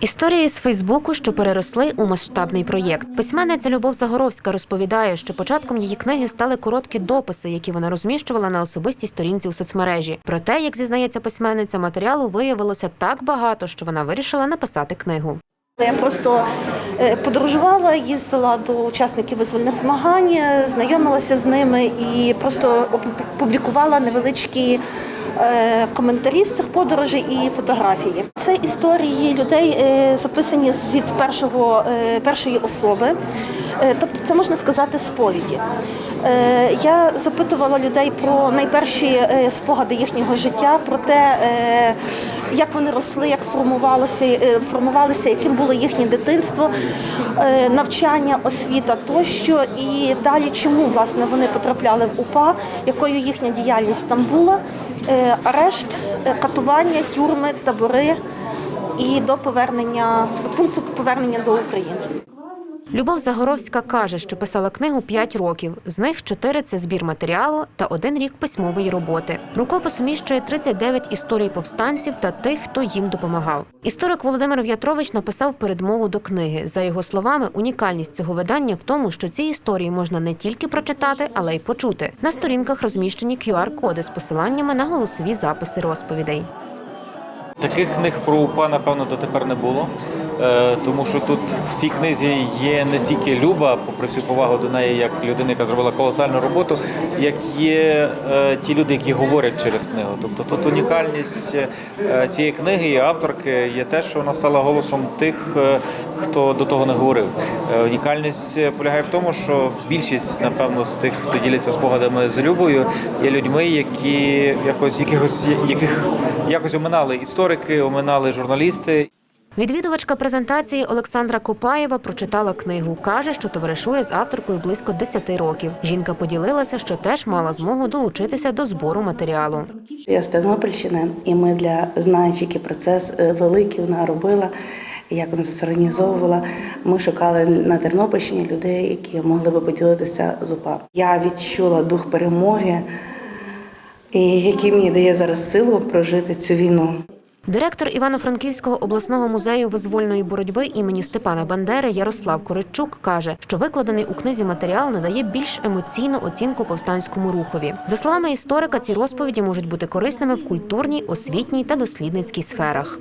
Історії з Фейсбуку, що переросли у масштабний проєкт. Письменниця Любов Загоровська розповідає, що початком її книги стали короткі дописи, які вона розміщувала на особистій сторінці у соцмережі. Проте, як зізнається письменниця, матеріалу виявилося так багато, що вона вирішила написати книгу. Я просто е, подорожувала, їздила до учасників визвольних змагань, е, знайомилася з ними і просто оп- публікувала невеличкі коментарі з цих подорожей і фотографії. Це історії людей, е, записані від першого, е, першої особи, Е, тобто це можна сказати сповіді. Е, Я запитувала людей про найперші е, спогади їхнього життя, про те, е, як вони росли, як формувалося, е, формувалися, яким було їхнє дитинство, е, навчання, освіта тощо. І далі, чому власне вони потрапляли в УПА, якою їхня діяльність там була, Е, арешт, е, катування, тюрми, табори і до повернення пункту повернення до України. Любов Загоровська каже, що писала книгу 5 років. З них 4 – це збір матеріалу та один рік письмової роботи. Рукопис уміщує 39 історій повстанців та тих, хто їм допомагав. Історик Володимир В'ятрович написав передмову до книги. За його словами, унікальність цього видання в тому, що ці історії можна не тільки прочитати, але й почути. На сторінках розміщені QR-коди з посиланнями на голосові записи розповідей. Таких книг про УПА, напевно, дотепер не було. Е, Тому що тут в цій книзі є не стільки Люба, попри всю повагу до неї, як людина, яка зробила колосальну роботу, як є е, ті люди, які говорять через книгу. Тобто тут унікальність е, цієї книги і авторки є те, що вона стала голосом тих, хто до того не говорив. Унікальність полягає в тому, що більшість, напевно, з тих, хто діляться спогадами з Любою, є людьми, які якось якихось яких якось оминали історики, оминали журналісти. Відвідувачка презентації Олександра Копаєва прочитала книгу. Каже, що товаришує з авторкою близько 10 років. Жінка поділилася, що теж мала змогу долучитися до збору матеріалу. Я з Тернопільщини, і ми для знаючи, який процес е, великий вона робила, як вона це організовувала. Ми шукали на Тернопільщині людей, які могли би поділитися з УПА. Я відчула дух перемоги, який мені дає зараз силу прожити цю війну. Директор Івано-Франківського обласного музею визвольної боротьби імені Степана Бандери Ярослав Коричук каже, що викладений у книзі матеріал надає більш емоційну оцінку повстанському рухові. За словами історика, ці розповіді можуть бути корисними в культурній, освітній та дослідницькій сферах.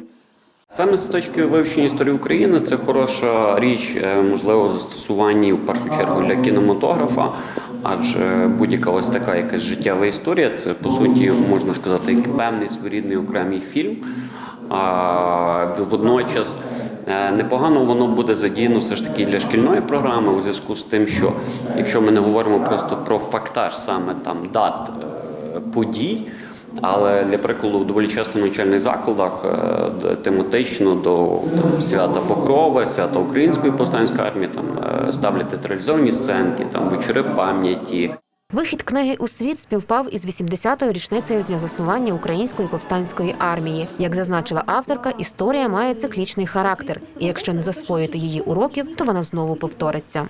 Саме з точки вивчення історії України це хороша річ, е, можливо, застосуванні в першу чергу для кінематографа, адже будь-яка ось така якась життєва історія, це по суті можна сказати певний своєрідний окремий фільм. А водночас е, непогано воно буде задіяно все ж таки для шкільної програми у зв'язку з тим, що якщо ми не говоримо просто про фактаж саме там дат е, подій. Але для прикладу, доволі часто навчальних закладах е, тематично до там, свята Покрови, свята Української повстанської армії там е, ставлять театралізовані сценки, там вечори пам'яті. Вихід книги у світ співпав із 80-ю річницею дня заснування Української повстанської армії. Як зазначила авторка, історія має циклічний характер, і якщо не засвоїти її уроків, то вона знову повториться.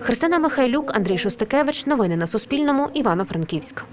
Христина Михайлюк, Андрій Шостикевич. Новини на Суспільному. Івано-Франківськ.